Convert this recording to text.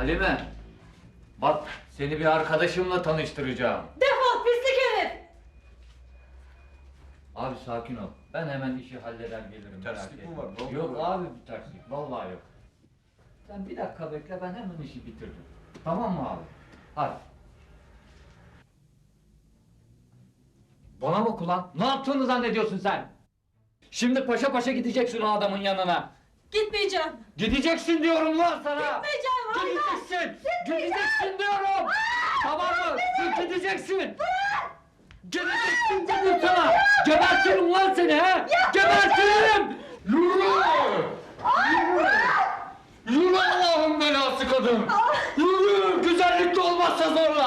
Halime. Bak seni bir arkadaşımla tanıştıracağım. Defol pislik herif. Abi sakin ol. Ben hemen işi halleder gelirim. Terslik mi var? Ne Yok abi bir terslik. Vallahi yok. Sen bir dakika bekle ben hemen işi bitiririm. Tamam mı abi? Hadi. Bana bak ulan. Ne yaptığını zannediyorsun sen? Şimdi paşa paşa gideceksin o adamın yanına. Gitmeyeceğim. Gideceksin diyorum lan sana. Gitmeyeceğim. Gideceksin. Gideceksin diyorum. Tamam mı? Gideceksin. Gideceksin dedim sana. Gebertirim lan seni ha. Gebertirim. Yürü. Yürü. Yürü Allah'ın belası kadın. Yürü. Güzellik de olmazsa zorla.